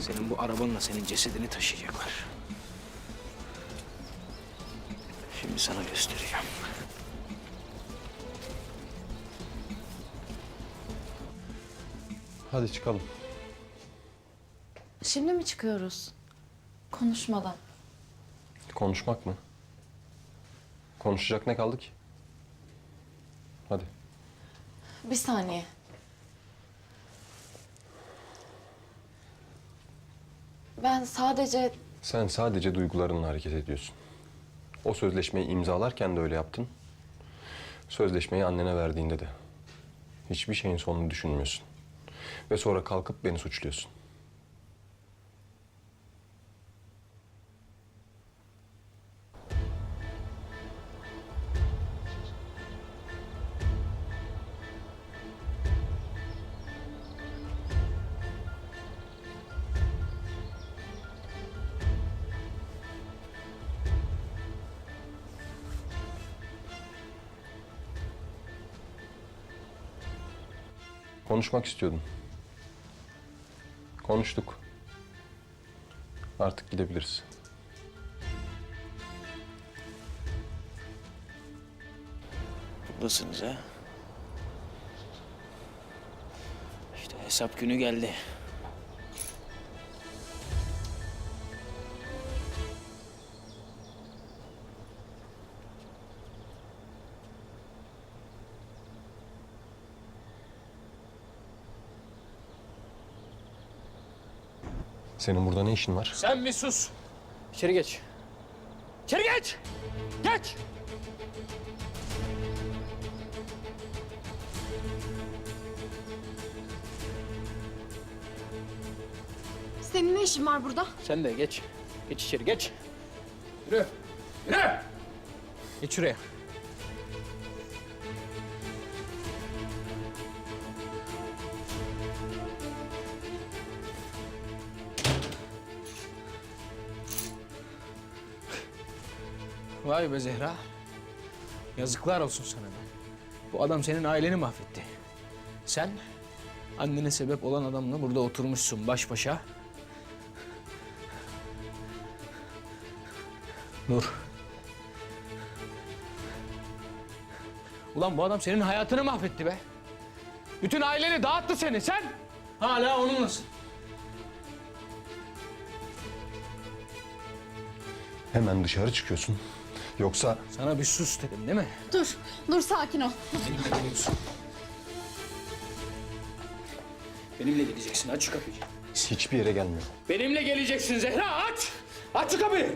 Senin bu arabanla senin cesedini taşıyacaklar. Şimdi sana göstereceğim. Hadi çıkalım. Şimdi mi çıkıyoruz? Konuşmadan. Konuşmak mı? Konuşacak ne kaldı ki? Hadi. Bir saniye. Ben sadece Sen sadece duygularınla hareket ediyorsun. O sözleşmeyi imzalarken de öyle yaptın. Sözleşmeyi annene verdiğinde de. Hiçbir şeyin sonunu düşünmüyorsun. Ve sonra kalkıp beni suçluyorsun. Konuşmak istiyordun. Konuştuk. Artık gidebiliriz. Buradasınız ha? İşte hesap günü geldi. Senin burada ne işin var? Sen bir sus. İçeri geç. İçeri geç. Geç. senin ne işin var burada? Sen de geç. Geç içeri geç. Yürü. Yürü. Geç şuraya. Vay be Zehra. Yazıklar olsun sana be. Bu adam senin aileni mahvetti. Sen annene sebep olan adamla burada oturmuşsun baş başa. Nur. Ulan bu adam senin hayatını mahvetti be. Bütün aileni dağıttı seni. Sen hala onunlasın. Hemen dışarı çıkıyorsun. Yoksa Sana bir sus dedim değil mi? Dur, dur sakin ol. Benimle geliyorsun. Benimle geleceksin. Aç şu kapıyı. hiçbir yere gelmiyor. Benimle geleceksin Zehra. Aç. Aç şu kapıyı.